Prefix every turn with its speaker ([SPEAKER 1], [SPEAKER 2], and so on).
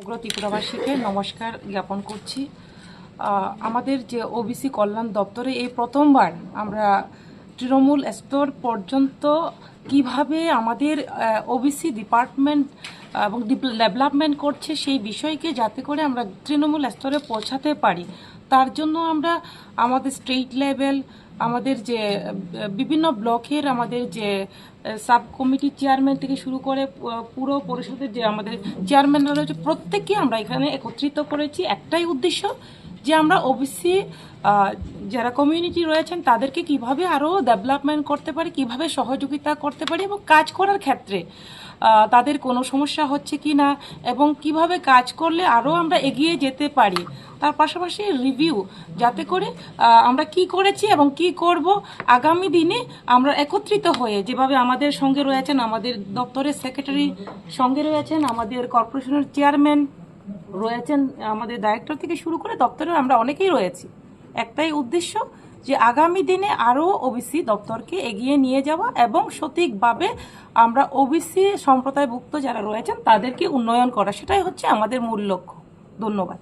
[SPEAKER 1] সমগ্র ত্রিপুরাবাসীকে নমস্কার জ্ঞাপন করছি। আমাদের যে ওবিসি কল্যাণ দপ্তরে এই প্রথমবার আমরা তৃণমূল স্তর পর্যন্ত কীভাবে আমাদের ওবিসি ডিপার্টমেন্ট এবং ডেভেলপমেন্ট করছে সেই বিষয়কে যাতে করে আমরা তৃণমূল স্তরে পৌঁছাতে পারি। তার জন্য আমরা আমাদের স্টেট লেভেল আমাদের যে, বিভিন্ন ব্লকের আমাদের যে, সাব কমিটির চেয়ারম্যান থেকে শুরু করে পুরো পরিষদের যে আমাদের চেয়ারম্যানরা রয়েছে, প্রত্যেককে আমরা এখানে একত্রিত করেছি। একটাই উদ্দেশ্য যে আমরা ওবিসি যারা কমিউনিটি রয়েছেন, তাদেরকে কীভাবে আরও ডেভেলপমেন্ট করতে পারি, কীভাবে সহযোগিতা করতে পারি এবং কাজ করার ক্ষেত্রে তাদের কোনো সমস্যা হচ্ছে কি না এবং কীভাবে কাজ করলে আরও আমরা এগিয়ে যেতে পারি। তার পাশাপাশি রিভিউ যাতে করে আমরা কি করেছি এবং কি করব, আগামী দিনে আমরা একত্রিত হয়ে যেভাবে আমাদের সঙ্গে রয়েছেন, আমাদের দপ্তরের সেক্রেটারি সঙ্গে রয়েছেন, আমাদের কর্পোরেশনের চেয়ারম্যান রয়েছেন, আমাদের ডাইরেক্টর থেকে শুরু করে দপ্তরে আমরা অনেকেই রয়েছি। একটাই উদ্দেশ্য যে আগামী দিনে আরও ওবিসি দপ্তরকে এগিয়ে নিয়ে যাওয়া এবং সঠিকভাবে আমরা ওবিসি সম্প্রদায়ভুক্ত যারা রয়েছেন, তাদেরকে উন্নয়ন করা, সেটাই হচ্ছে আমাদের মূল লক্ষ্য। ধন্যবাদ।